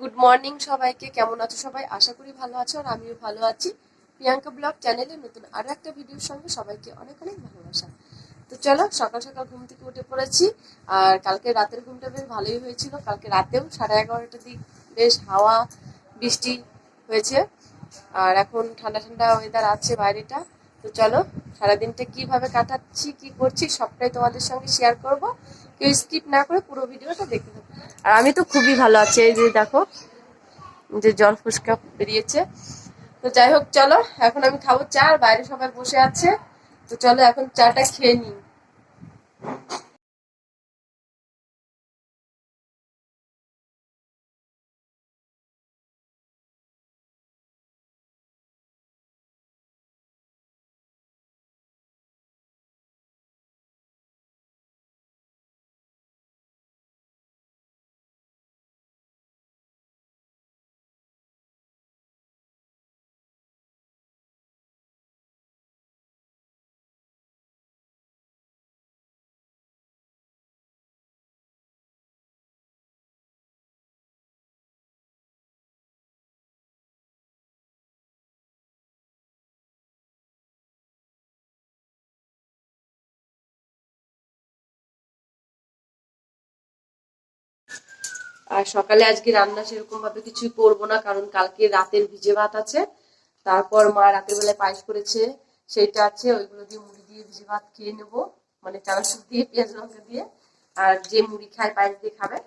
Good morning সবাইকে, কেমন আছো সবাই? আশা করি ভালো আছো আর আমিও ভালো আছি। প্রিয়াঙ্কা ব্লগ চ্যানেলে নতুন আরও একটা ভিডিওর সঙ্গে সবাইকে অনেক অনেক ভালোবাসা। তো চলো, সকাল সকাল ঘুম থেকে উঠে পড়েছি আর কালকে রাতের ঘুমটা বেশ ভালোই হয়েছিল। কালকে রাতেও সাড়ে এগারোটার দিক বেশ হাওয়া, বৃষ্টি হয়েছে আর এখন ঠান্ডা ঠান্ডা ওয়েদার আছে বাইরেটা। তো চলো, সারাদিনটা কীভাবে কাটাচ্ছি, কি করছি সবটাই তোমাদের সঙ্গে শেয়ার করব। কেউ স্কিপ না করে পুরো ভিডিওটা দেখে নেবে। আর আমি তো খুবই ভালো আছি, এই যে দেখো যে জল ফুসকা বেরিয়েছে। তো যাই হোক, চলো, এখন আমি খাব চা, আর বাইরে সবাই বসে আছে। তো চলো, এখন চাটা খেয়ে নিই। আর সকালে আজকে রান্না সেরকম ভাবে কিছুই করব না, কারণ কালকে রাতের ভিজে ভাত আছে। তারপর মা রাতের বেলায় পায়েস করেছে সেইটা আছে, ওইগুলো দিয়ে মুড়ি দিয়ে ভিজে ভাত খেয়ে নেব। মানে চানাচুর দিয়ে, পেঁয়াজ লঙ্কা দিয়ে, আর যে মুড়ি খায়, পায়েস দিয়ে খাবে।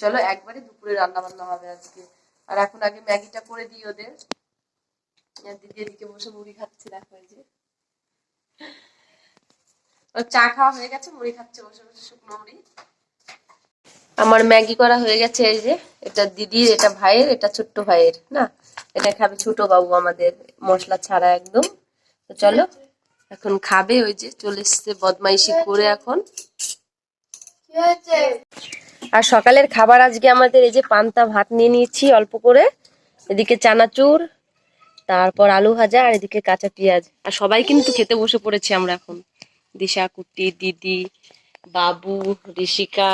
চলো একবারে দুপুরে রান্না বান্না হবে আজকে। আর এখন আগে ম্যাগিটা করে দিই ওদের। দিদি এদিকে বসে মুড়ি খাচ্ছে, দেখো যে। চা খাওয়া হয়ে গেছে, মুড়ি খাচ্ছে, বসে বসে শুকনো মুড়ি। আমার ম্যাগি করা হয়ে গেছে এই যে, এটা দিদির, এটা ভাইয়ের, এটা ছোট্ট ভাইয়ের, না? এটা খাবে ছোট বাবু আমাদের মশলা ছাড়া একদম। তো চলো, এখন খাবে ওই যে, চলে এসছে বদমাইশি করে এখন। আর সকালের খাবার আজকে আমাদের এই যে পান্তা ভাত নিয়ে নিয়েছি অল্প করে। এদিকে চানাচুর, তারপর আলু ভাজা, আর এদিকে কাঁচা পেঁয়াজ। আর সবাই কিন্তু খেতে বসে পড়েছি আমরা এখন। দিশা কুটি দিদি, বাবু, ঋষিকা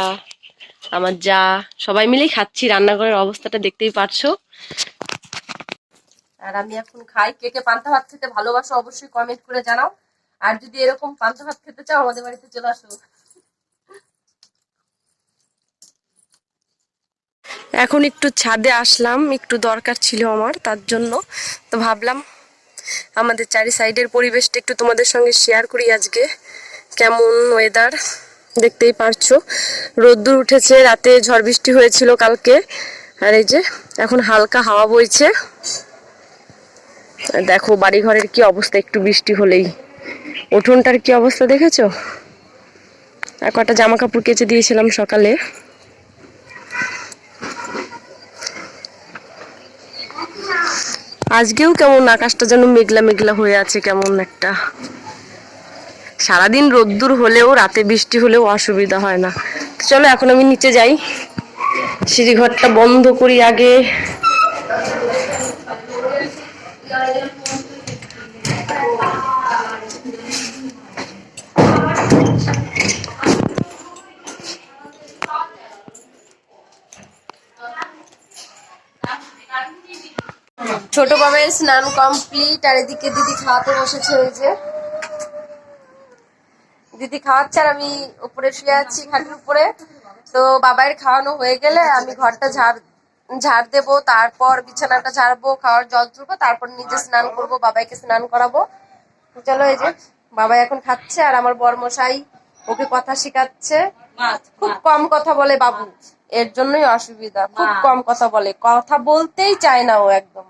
আমার যা সবাই মিলেই খাচ্ছি রান্নাঘরের অবস্থাটা দেখতেই পারছ। আর আমি এখন খাই কে কে পান্তা ভাত খেতে ভালোবাসো অবশ্যই কমেন্ট করে জানাও। আর যদি এরকম পান্তা ভাত খেতে চাও আমাদের বাড়িতে চলে আসো। এখন একটু ছাদে আসলাম একটু দরকার ছিল আমার তার জন্য। তো ভাবলাম আমাদের চারি সাইডের পরিবেশটা একটু তোমাদের সঙ্গে শেয়ার করি আজকে কেমন ওয়েদার দেখতেই পারছ। রোদ্দুর উঠেছে, রাতে ঝড় বৃষ্টি হয়েছিল কালকে। আর এই যে, এখন হালকা হাওয়া বইছে। দেখো বাড়ি ঘরের কি অবস্থা, একটু বৃষ্টি হলেই। উঠোনটার কি অবস্থা দেখেছ? আর কটা জামা কাপড় কেচে দিয়েছিলাম সকালে। আজকেও কেমন, আকাশটা যেন মেঘলা মেঘলা হয়ে আছে, কেমন একটা। সারাদিন রোদ্দুর হলেও, রাতে বৃষ্টি হলেও অসুবিধা হয় না। তো চলো, এখন আমি নিচে যাই। সিঁড়িঘরটা বন্ধ করি আগে। ছোট বাবার স্নান কমপ্লিট আর এদিকে দিদি খাওয়াতে বসেছে ওই যে। দিদি খাওয়াচ্ছে আর আমি উপরে শুয়ে আছি খাটের উপরে। তো বাবাইয়ের খাওয়ানো হয়ে গেলে আমি ঘরটা ঝাড় ঝাড় দেবো তারপর বিছানাটা ঝাড়বো খাওয়ার জল তুলবো তারপর নিজে স্নান করব বাবাইকে স্নান করাবো। চলো এই যে বাবাই এখন খাচ্ছে আর আমার বর মশাই ওকে কথা শেখাচ্ছে। খুব কম কথা বলে বাবু এর জন্যই অসুবিধা খুব কম কথা বলে কথা বলতেই চায় না ও একদম।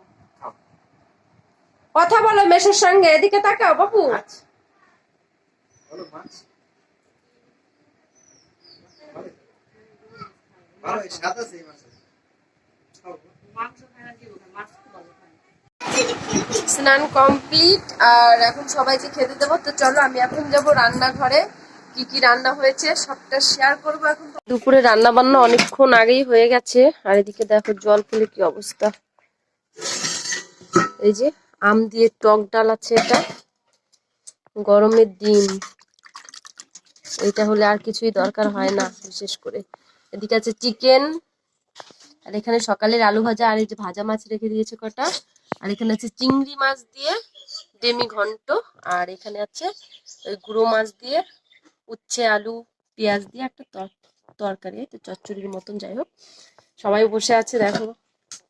কথা বলো মেশের সঙ্গে এদিকে তাকাও বাবু। মাছ ভালো স্বাদ আছে এই মাছের স্নান কমপ্লিট আর এখন সবাইকে খেতে দেবো। তো চলো আমি এখন যাব রান্নাঘরে। কি কি রান্না হয়েছে সবটা শেয়ার করব এখন। দুপুরে রান্না বান্না অনেকক্ষণ আগেই হয়ে গেছে। আর এদিকে দেখো জল ফুলে কি অবস্থা। এই যে আম দিয়ে টক ডাল আছে এটা। গরমের দিন। এটা হলে আর কিছুই দরকার হয় না, বিশেষ করে। এদিকে আছে চিকেন আর এখানে সকালের আলু ভাজা আর এই যে ভাজা মাছ রেখে দিয়েছে কটা। আর এখানে আছে চিংড়ি মাছ দিয়ে ডেমি ঘন্ট, আর এখানে আছে ওই গুঁড়ো মাছ দিয়ে উচ্ছে আলু, পেঁয়াজ দিয়ে একটা তর- তরকারি চচ্চড়ির মতন, যাই হোক। সবাই বসে আছে, দেখো,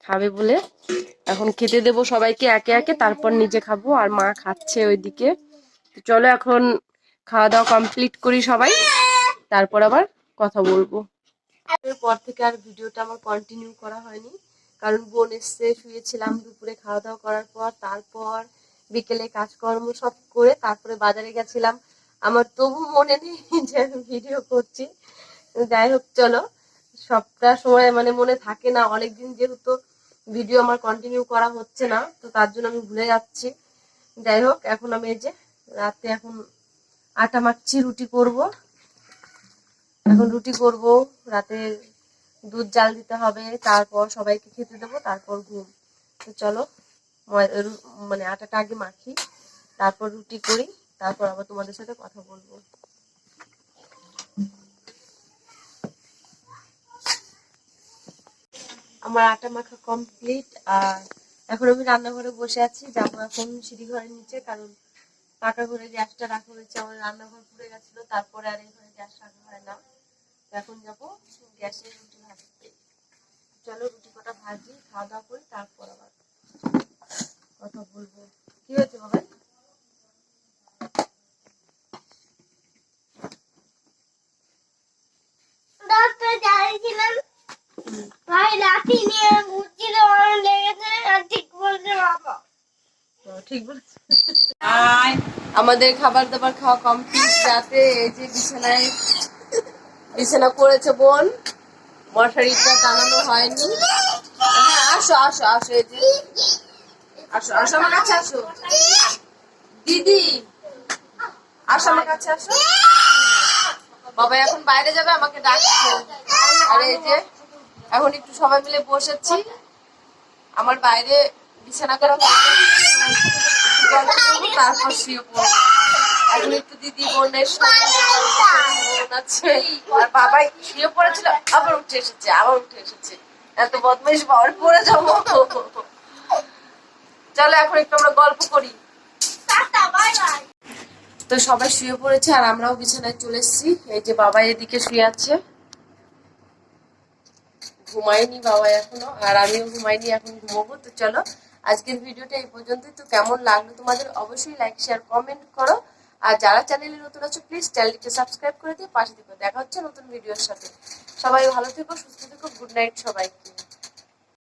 খাবে বলে। এখন খেতে দেবো সবাইকে, একে একে, তারপর নিজে খাব, আর মা খাচ্ছে ওইদিকে। চলো এখন খাওয়া দাওয়া কমপ্লিট করি সবাই। তারপর আবার কথা বলব। এরপর থেকে আর ভিডিওটা আমার কন্টিনিউ করা হয়নি। কারণ বোন এসছে, শুয়েছিলাম দুপুরে খাওয়া দাওয়া করার পর, তারপর বিকেলে কাজকর্ম সব করে তারপরে বাজারে গেছিলাম। আমার তবু মনে নেই যে আমি ভিডিও করছি। যাই হোক, চলো। সবটা সময় মানে মনে থাকে না। অনেকদিন যেহেতু ভিডিও আমার কন্টিনিউ করা হচ্ছে না, তো তার জন্য আমি ভুলে যাচ্ছি। যাই হোক, এখন আমি এই যে রাতে এখন আটা মাখছি, রুটি করব। এখন রুটি করব, রাতে দুধ জাল দিতে হবে, তারপর সবাইকে খেতে দেবো, তারপর ঘুম। চলো মানে আটাটা আগে মাখি, তারপর রুটি করি, তারপর আবার তোমাদের সাথে কথা বলব। আমার আটা মাখা কমপ্লিট, আর এখন আমি রান্নাঘরে বসে আছি, যাব এখন সিঁড়ি ঘরের নিচে, কারণ পাকা করে গ্যাসটা রাখা হয়েছে, আমার রান্নাঘর পুড়ে গেছিল, তারপরে আর এইভাবে গ্যাস রাখা হয় না। এখন যাব গ্যাসে রুটি ভাজতে। চলো রুটি কটা ভাজি, খাওয়া দাওয়া করি, তারপর আবার কথা বলব। কি হয়েছে বাবা রাস্তা যাইছিলাম ভাই লাঠি নিয়ে ঘুরছিল আমার লেগেছে আর ঠিক বলছে বাবা ও, ঠিক আমাদের খাবার দাবার খাওয়া কমপ্লিট রাতে এই যে বিছানায় বিছানা করেছে বোন, মশারিটা টানানো হয়নি। হ্যাঁ আসো আসো আসো, এই যে। আসো আসো, আমার কাছে আসো। দিদি, আসো, আমার কাছে আসো। বাবা এখন বাইরে যাবে, আমাকে ডাকছে। আর এই যে, এখন একটু সবাই মিলে বসেছি। আমার বাইরে বিছানা করা দিদি বোনের আর বাবাই শুয়ে পড়েছিল আবার উঠে এসেছে আবার উঠে এসেছে এত বাবার যাব চলো এখন একটু আমরা গল্প করি তো সবাই শুয়ে পড়েছে আর আমরাও বিছানায় চলে এসেছি। এই যে বাবা এদিকে শুয়ে আছে। ঘুমাইনি বাবা এখনও, আর আমিও ঘুমাইনি, এখন ঘুমাবো। তো চলো আজকের ভিডিওটা এই পর্যন্তই। তো কেমন লাগল তোমাদের অবশ্যই লাইক শেয়ার কমেন্ট করো। আর যারা চ্যানেলে নতুন আছো প্লিজ চ্যানেলটিকে সাবস্ক্রাইব করে দিয়ে পাশে থেকো দেখা হচ্ছে নতুন ভিডিওর সাথে। সবাই ভালো থেকো, সুস্থ থেকো গুড নাইট সবাইকে।